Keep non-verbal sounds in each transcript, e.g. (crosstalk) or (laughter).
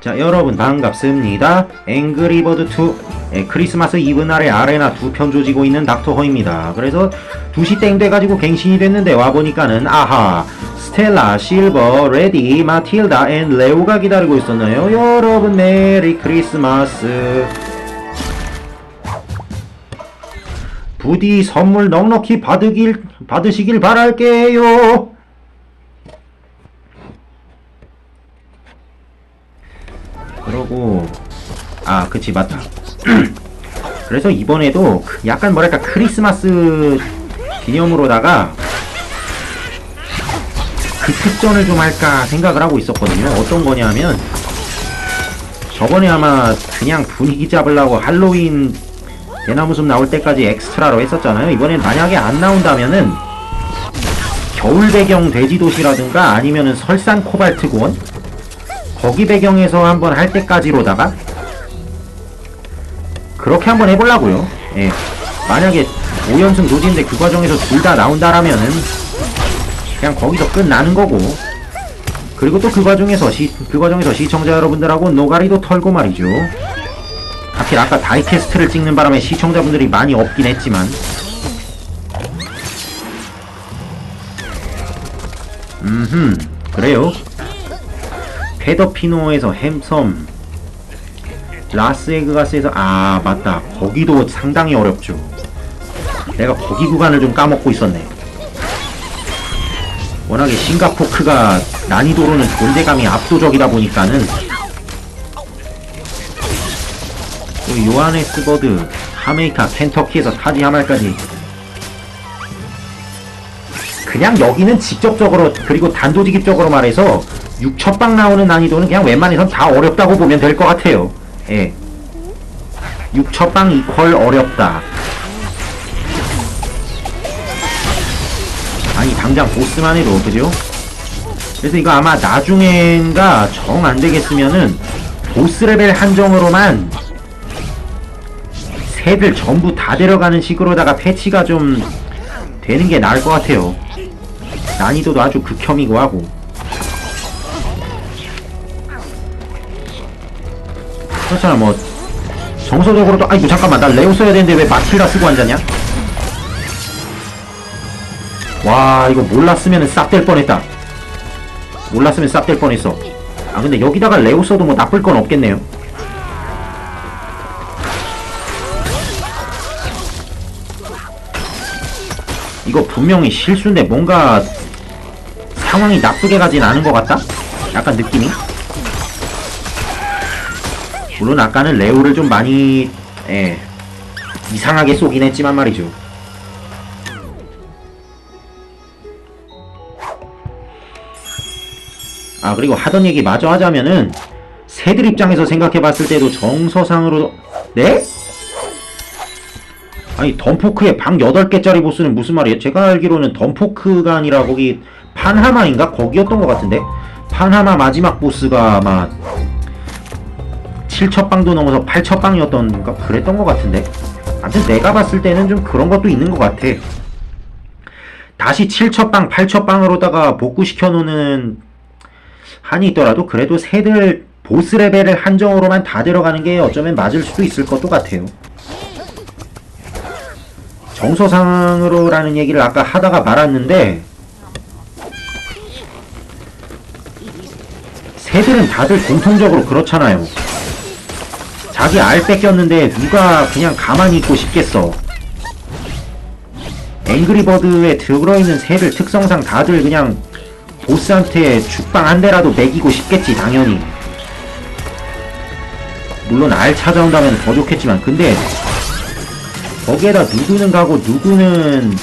자 여러분 반갑습니다. 앵그리버드2 예, 크리스마스 이브 날에 아레나 두 편 조지고 있는 닥터허입니다. 그래서 2시 땡 돼가지고 갱신이 됐는데 와보니까는 아하 스텔라, 실버, 레디, 마틸다 앤 레오가 기다리고 있었나요. 여러분 메리 크리스마스. 부디 선물 넉넉히 받으길, 받으시길 바랄게요 그러고. 아 그치 맞다. (clears throat) 그래서 이번에도 그 약간 뭐랄까 크리스마스 기념으로다가 그 특전을 좀 할까 생각을 하고 있었거든요. 어떤 거냐면 저번에 아마 그냥 분위기 잡으려고 할로윈 대나무숲 나올 때까지 엑스트라로 했었잖아요. 이번엔 만약에 안 나온다면은 겨울 배경 돼지도시라든가 아니면은 설산 코발트곤 거기 배경에서 한번 할 때까지로다가 그렇게 한번 해보려고요. 예. 만약에 5연승 도지인데 그 과정에서 둘 다 나온다라면은 그냥 거기서 끝나는 거고 그리고 또 그 과정에서 시, 그 과정에서 시청자 여러분들하고 노가리도 털고 말이죠. 하필 아까 다이캐스트를 찍는 바람에 시청자분들이 많이 없긴 했지만 음흠 그래요 페더피노에서 햄섬 라스에그가스에서 아 맞다. 거기도 상당히 어렵죠. 내가 거기 구간을 좀 까먹고 있었네. 워낙에 싱가포크가 난이도로는 존재감이 압도적이다 보니까는 또 요하네스버드 하메이카 켄터키에서 타지 하말까지. 그냥 여기는 직접적으로 그리고 단도직입적으로 말해서 6 첫방 나오는 난이도는 그냥 웬만해선 다 어렵다고 보면 될 것 같아요. 예. 6 첫방 이퀄 어렵다. 아니 당장 보스만 해도 그죠? 그래서 이거 아마 나중엔가 정 안되겠으면은 보스 레벨 한정으로만 새들 전부 다 데려가는 식으로다가 패치가 좀 되는 게 나을 것 같아요. 난이도도 아주 극혐이고 하고. 그렇잖아 뭐 정서적으로도 아이고 잠깐만 나 레오 써야 되는데 왜 마틸다 쓰고 앉았냐? 와 이거 몰랐으면 싹 될 뻔했다 몰랐으면 싹 될 뻔했어 아 근데 여기다가 레오 써도 뭐 나쁠 건 없겠네요 이거 분명히 실수인데 뭔가 상황이 나쁘게 가진 않은 것 같다? 약간 느낌이? 물론 아까는 레오를 좀 많이 예, 이상하게 쏘긴 했지만 말이죠. 아 그리고 하던 얘기 마저 하자면은 새들 입장에서 생각해봤을 때도 정서상으로 네? 아니 덤포크의 방 8개짜리 보스는 무슨 말이에요? 제가 알기로는 덤포크가 아니라 거기 판하마인가? 거기였던 것 같은데 판하마 마지막 보스가 아마 7첫방도 넘어서 8첫방이었던 그랬던 것 같은데? 아무튼 내가 봤을 때는 좀 그런 것도 있는 것 같아. 다시 7첫방 8첫방으로다가 복구시켜 놓는 한이 있더라도 그래도 새들 보스 레벨을 한정으로만 다 데려가는 게 어쩌면 맞을 수도 있을 것도 같아요. 정서상으로라는 얘기를 아까 하다가 말았는데 새들은 다들 공통적으로 그렇잖아요 자기 알 뺏겼는데 누가 그냥 가만히 있고 싶겠어. 앵그리버드에 들어있는 새들 특성상 다들 그냥 보스한테 죽방 한 대라도 매기고 싶겠지 당연히. 물론 알 찾아온다면 더 좋겠지만 근데 거기에다 누구는 가고 누구는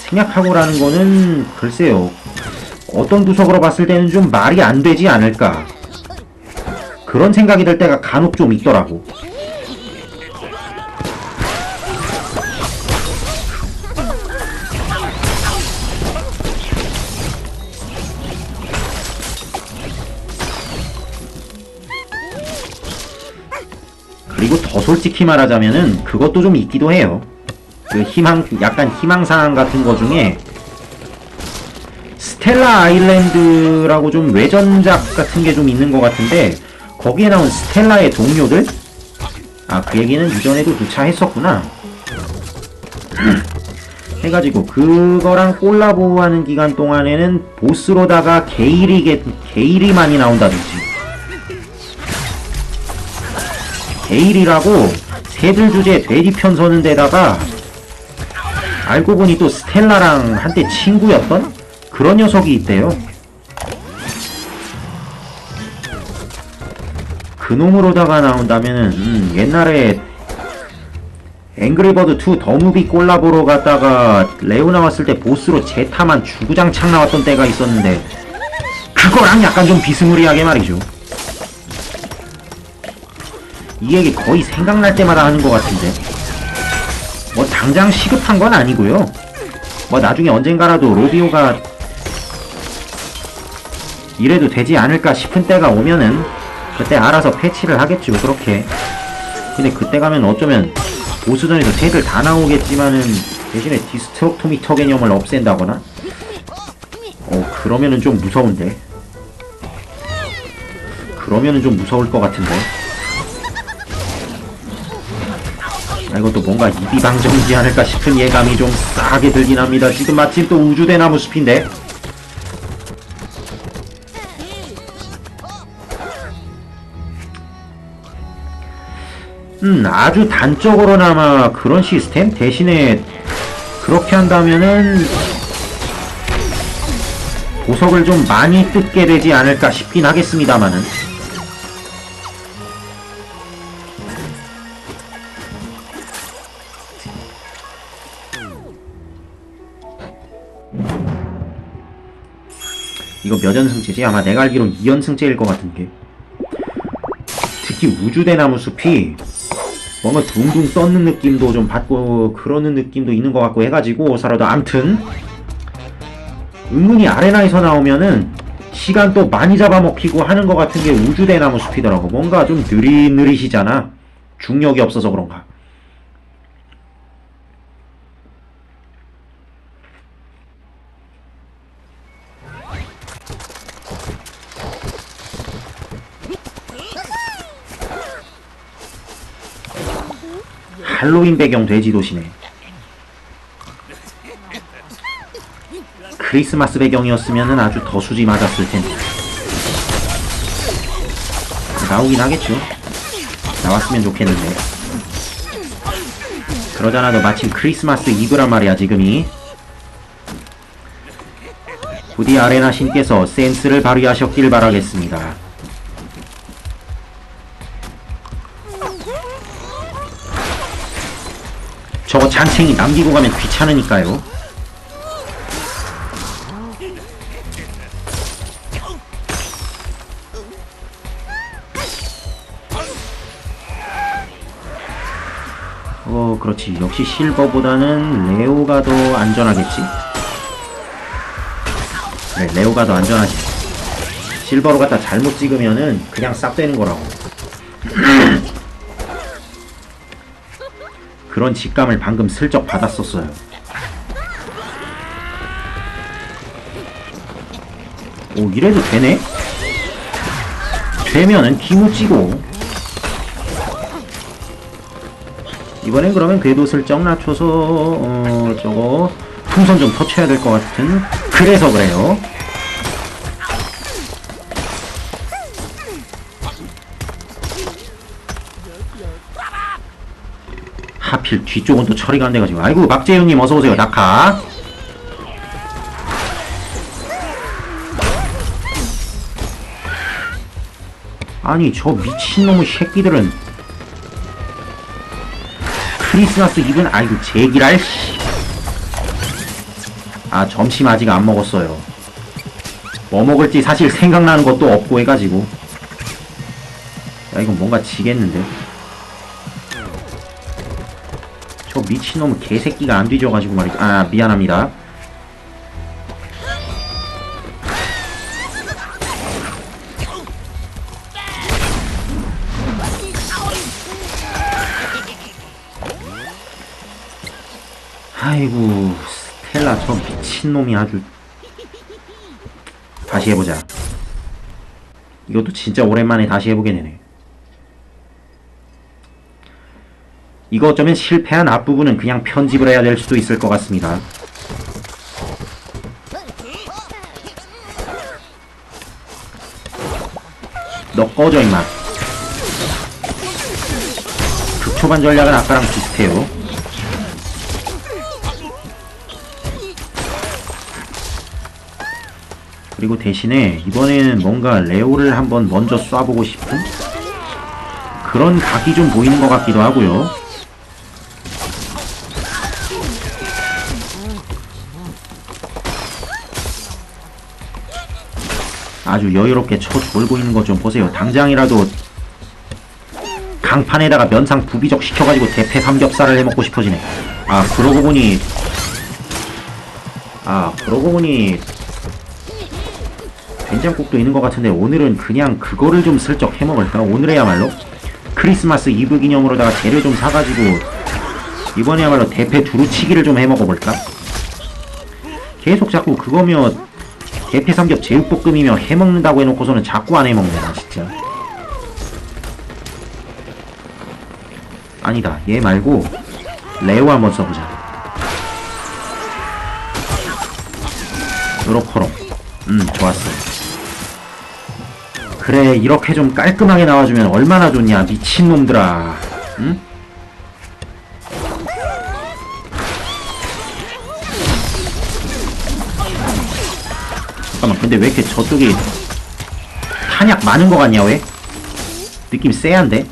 생략하고라는 거는 글쎄요. 어떤 구석으로 봤을 때는 좀 말이 안 되지 않을까. 그런 생각이 들 때가 간혹 좀 있더라고. 그리고 더 솔직히 말하자면은 그것도 좀 있기도 해요. 그 희망, 약간 희망사항 같은 거 중에 스텔라 아일랜드라고 좀 외전작 같은 게 좀 있는 것 같은데 거기에 나온 스텔라의 동료들? 아 그 얘기는 이전에도 누차 했었구나 (clears throat) 해가지고 그거랑 콜라보하는 기간 동안에는 보스로다가 게일이 게, 게일이 많이 나온다든지 게일이라고 새들 주제 돼지편 서는 데다가 알고 보니 또 스텔라랑 한때 친구였던 그런 녀석이 있대요. 그놈으로다가 나온다면은 음, 옛날에 앵그리버드 2 더무비 콜라보로 갔다가 레오 나왔을 때 보스로 제타만 주구장창 나왔던 때가 있었는데 그거랑 약간 좀 비스무리하게 말이죠. 이 얘기 거의 생각날 때마다 하는 것 같은데 뭐 당장 시급한 건 아니고요. 뭐 나중에 언젠가라도 로비오가 이래도 되지 않을까 싶은 때가 오면은 그때 알아서 패치를 하겠죠 그렇게 근데 그때 가면 어쩌면 보스전에서 새들 다 나오겠지만은 대신에 디스트럭토미터 개념을 없앤다거나 어 그러면은 좀 무서운데 그러면은 좀 무서울 것 같은데 아, 이것도 뭔가 이비방정이지 않을까 싶은 예감이 좀 싸게 들긴 합니다. 지금 마침 또 우주대나무 숲인데. 음, 아주 단적으로나마 그런 시스템? 대신에 그렇게 한다면은 보석을 좀 많이 뜯게 되지 않을까 싶긴 하겠습니다만은. 이거 몇 연승제지? 아마 내가 알기론 2연승제일 것 같은 게. 특히 우주대나무 숲이 뭔가 둥둥 떠는 느낌도 좀 받고 그러는 느낌도 있는 것 같고 해가지고 살아도 암튼 은근히 아레나에서 나오면은 시간 또 많이 잡아먹히고 하는 것 같은 게 우주대나무 숲이더라고. 뭔가 좀 느릿느릿이잖아. 중력이 없어서 그런가. 할로윈 배경 돼지 도시네. 크리스마스 배경이었으면 아주 더 수지 맞았을 텐데. 나오긴 하겠죠. 나왔으면 좋겠는데. 그러잖아도 마침 크리스마스 이브란 말이야, 지금이. 부디 아레나 신께서 센스를 발휘하셨길 바라겠습니다. 잔챙이 남기고 가면 귀찮으니까요. 어, 그렇지. 역시 실버보다는 레오가 더 안전하겠지. 네, 레오가 더 안전하지. 실버로 갖다 잘못 찍으면은 그냥 싹 되는 거라고. (clears throat) 그런 직감을 방금 슬쩍 받았었어요. 오, 이래도 되네? 되면은 기무찌고. 이번엔 그러면 궤도 슬쩍 낮춰서, 어, 저거, 풍선 좀 터쳐야 될 것 같은. 그래서 그래요. 하필 뒤쪽은 또 처리가 안 돼가지고. 아이고 박재윤님 어서오세요. 낙하. 아니 저 미친놈의 새끼들은. 크리스마스 이브는 아이고 제기랄 씨. 아 점심 아직 안 먹었어요. 뭐 먹을지 사실 생각나는 것도 없고 해가지고. 야 이건 뭔가 지겠는데 저 미친놈 개새끼가 안 뒤져가지고 말이죠. 아, 미안합니다. 아이고, 스텔라 저 미친놈이 아주. 다시 해보자. 이것도 진짜 오랜만에 다시 해보게 되네. 이거 어쩌면 실패한 앞부분은 그냥 편집을 해야 될 수도 있을 것 같습니다. 너 꺼져 임마. 극초반 전략은 아까랑 비슷해요. 그리고 대신에 이번에는 뭔가 레오를 한번 먼저 쏴보고 싶은 그런 각이 좀 보이는 것 같기도 하고요. 아주 여유롭게 쳐 돌고 있는 것 좀 보세요. 당장이라도 강판에다가 면상 부비적 시켜가지고 대패 삼겹살을 해먹고 싶어지네. 아 그러고 보니 아 그러고 보니 된장국도 있는 것 같은데 오늘은 그냥 그거를 좀 슬쩍 해먹을까? 오늘에야말로 크리스마스 이브 기념으로다가 재료 좀 사가지고 이번에야말로 대패 두루치기를 좀 해먹어볼까? 계속 자꾸 그거며 대패 삼겹 제육볶음이며 해먹는다고 해놓고서는 자꾸 안 해먹네 나 진짜. 아니다 얘 말고 레오 한번 써보자. 요렇코롱. 음 좋았어. 그래 이렇게 좀 깔끔하게 나와주면 얼마나 좋냐 미친놈들아. 응? 잠깐만 근데 왜 이렇게 저쪽이 탄약 많은 거 같냐 왜? 느낌 쎄한데?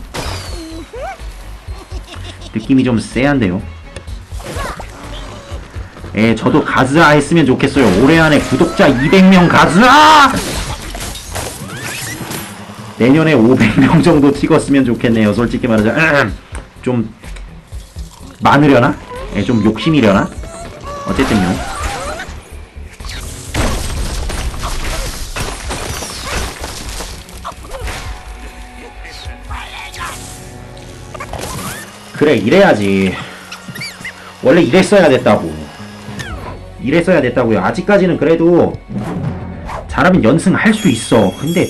느낌이 좀 쎄한데요 예 저도 가즈아 했으면 좋겠어요 올해 안에 구독자 200명 가즈아! 내년에 500명 정도 찍었으면 좋겠네요 솔직히 말하자 좀 많으려나? 예, 좀 욕심이려나? 어쨌든요 그래 이래야지. 원래 이랬어야 됐다고. 이랬어야 됐다고요. 아직까지는 그래도 잘하면 연승할 수 있어. 근데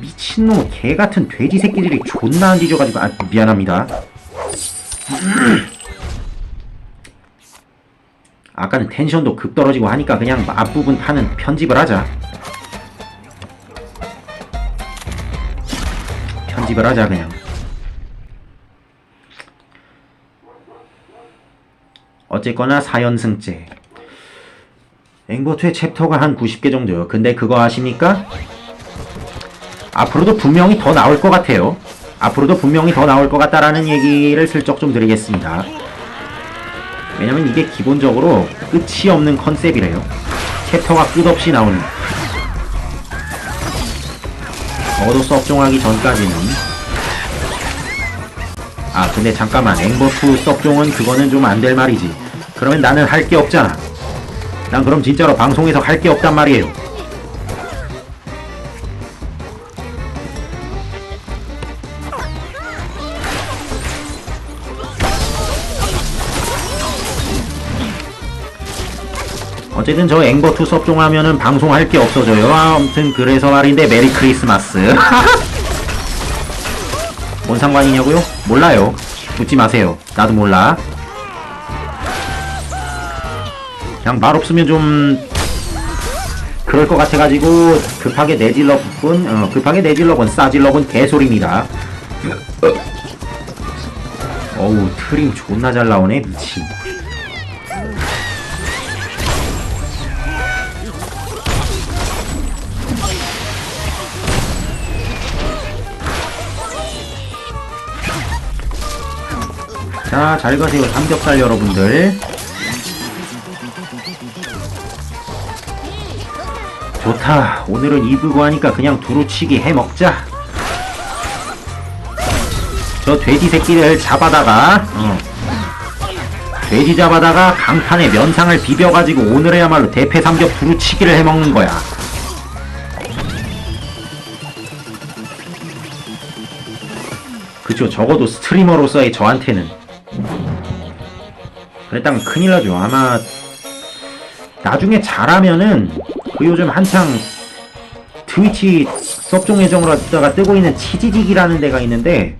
미친놈 개같은 돼지 새끼들이 존나 안 뒤져가지고 아 미안합니다. (clears throat) 아까는 텐션도 극 떨어지고 하니까 그냥 앞부분 파는 편집을 하자. 편집을 하자 그냥 어쨌거나 4연승째 앵보트의 챕터가 한 90개 정도요. 근데 그거 아십니까? 앞으로도 분명히 더 나올 것 같아요. 앞으로도 분명히 더 나올 것 같다라는 얘기를 슬쩍 좀 드리겠습니다. 왜냐면 이게 기본적으로 끝이 없는 컨셉이래요. 챕터가 끝없이 나오는. 적어도 썩종하기 전까지는. 아 근데 잠깐만. 앵버프 썩종은 그거는 좀 안 될 말이지 그러면 나는 할 게 없잖아 난 그럼 진짜로 방송에서 할 게 없단 말이에요 어쨌든 저 앵버투 섭종하면은 방송할 게 없어져요. 아무튼 그래서 말인데 메리 크리스마스. (laughs) 뭔 상관이냐고요? 몰라요. 묻지 마세요. 나도 몰라. 그냥 말 없으면 좀 그럴 것 같아가지고 급하게 내질러 뿐 어, 급하게 내질러 본 싸질러 본 개소리입니다. 어우 트림 존나 잘 나오네 미친. 자, 잘 가세요. 삼겹살 여러분들. 좋다. 오늘은 이브고 하니까 그냥 두루치기 해 먹자. 저 돼지 새끼를 잡아다가, 어. 돼지 잡아다가 강판에 면상을 비벼가지고 오늘에야말로 대패 삼겹 두루치기를 해 먹는 거야. 그쵸. 적어도 스트리머로서의 저한테는. 그랬다면 큰일 나죠. 아마 나중에 잘하면은 그 요즘 한창 트위치 섭종 예정으로 다가 뜨고 있는 치지직이라는 데가 있는데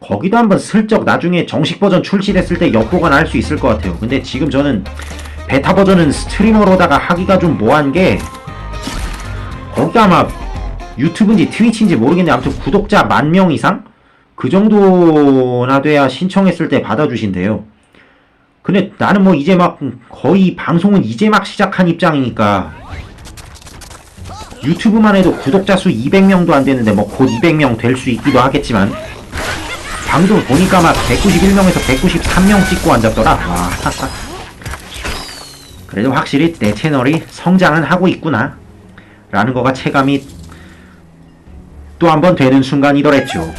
거기도 한번 슬쩍 나중에 정식 버전 출시됐을 때 엿보거나 할 수 있을 것 같아요. 근데 지금 저는 베타 버전은 스트리머로다가 하기가 좀 뭐한 게 거기가 아마 유튜브인지 트위치인지 모르겠는데 아무튼 구독자 만 명 이상? 그 정도나 돼야 신청했을 때 받아주신대요. 근데 나는 뭐 이제 막 거의 방송은 이제 막 시작한 입장이니까 유튜브만 해도 구독자 수 200명도 안 되는데 뭐 곧 200명 될 수 있기도 하겠지만 방송 보니까 막 191명에서 193명 찍고 앉았더라. 와. (laughs) 그래도 확실히 내 채널이 성장은 하고 있구나. 라는 거가 체감이 또 한 번 되는 순간이더랬죠.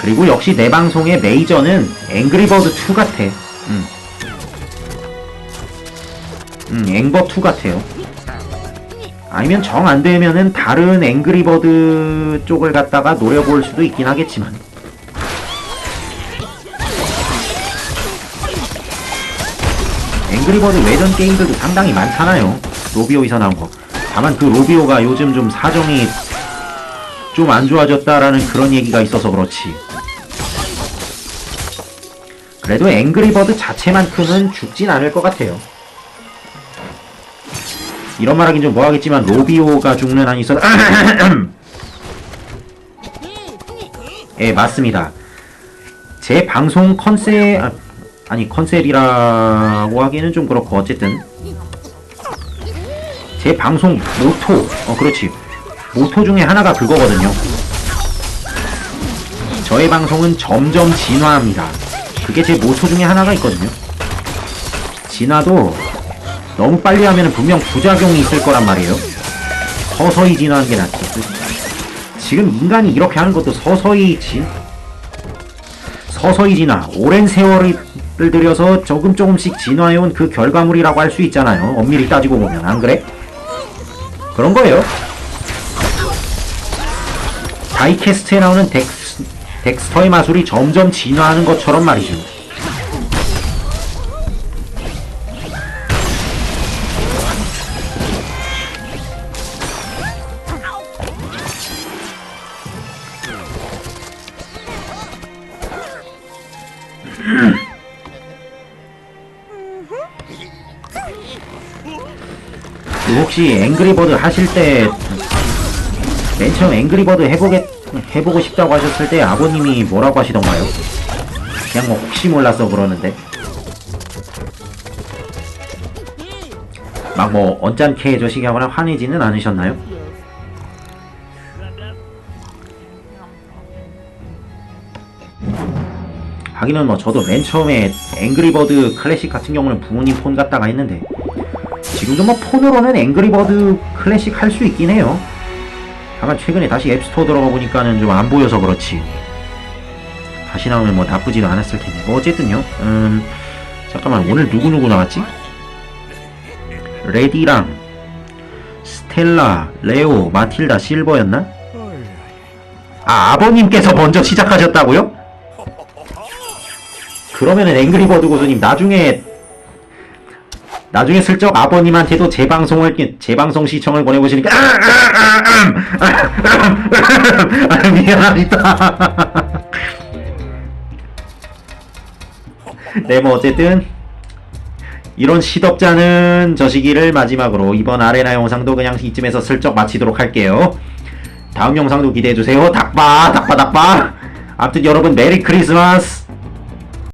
그리고 역시 내 방송의 메이저는 앵그리버드 2 같아. 음. 음, 앵버 2 같아요. 아니면 정 안 되면은 다른 앵그리버드 쪽을 갖다가 노려볼 수도 있긴 하겠지만. 앵그리버드 외전 게임들도 상당히 많잖아요. 로비오에서 나온 거. 다만 그 로비오가 요즘 좀 사정이 좀 안 좋아졌다라는 그런 얘기가 있어서 그렇지. 그래도 앵그리버드 자체만큼은 죽진 않을 것 같아요. 이런 말 하긴 좀 뭐하겠지만 로비오가 죽는 한이 있어 (coughs) 예 맞습니다. 제 방송 컨셉 아, 아니 컨셉이라고 하기에는 좀 그렇고 어쨌든. 제 방송 모토 어 그렇지. 모토 중에 하나가 그거거든요. 저의 방송은 점점 진화합니다. 그게 제 모토 중에 하나가 있거든요. 진화도 너무 빨리 하면 분명 부작용이 있을 거란 말이에요. 서서히 진화하는 게 낫지. 지금 인간이 이렇게 하는 것도 서서히 진, 서서히 진화, 오랜 세월을 들여서 조금 조금씩 진화해온 그 결과물이라고 할 수 있잖아요. 엄밀히 따지고 보면. 안 그래? 그런 거예요. 다이캐스트에 나오는 덱스, 덱스터의 마술이 점점 진화하는 것처럼 말이죠. 혹시 앵그리버드 하실 때 맨 처음 앵그리버드 해보게 해보고 싶다고 하셨을 때 아버님이 뭐라고 하시던가요? 그냥 뭐 혹시 몰라서 그러는데 막 뭐 언짢게 저시기 하거나 화내지는 않으셨나요? 하기는 뭐 저도 맨 처음에 앵그리버드 클래식 같은 경우는 부모님 폰 갖다가 했는데 지금도 뭐 폰으로는 앵그리버드 클래식 할 수 있긴 해요. 다만 최근에 다시 앱스토어 들어가 보니까는 좀 안 보여서 그렇지. 다시 나오면 뭐 나쁘지도 않았을 텐데. 뭐 어쨌든요. 음, 잠깐만 오늘 누구 누구 나왔지? 레디랑 스텔라, 레오, 마틸다, 실버였나? 아 아버님께서 먼저 시작하셨다고요? 그러면은 앵그리버드 고수님 나중에 나중에 슬쩍 아버님한테도 제 방송을 제 방송 시청을 보내보시니까 아, 미안합니다. (laughs) 네, 뭐 어쨌든 이런 시덥잖은 저 시기를 마지막으로 이번 아레나 영상도 그냥 이쯤에서 슬쩍 마치도록 할게요. 다음 영상도 기대해주세요. 닭바, 닭바, 닭바. 아무튼 여러분 메리 크리스마스.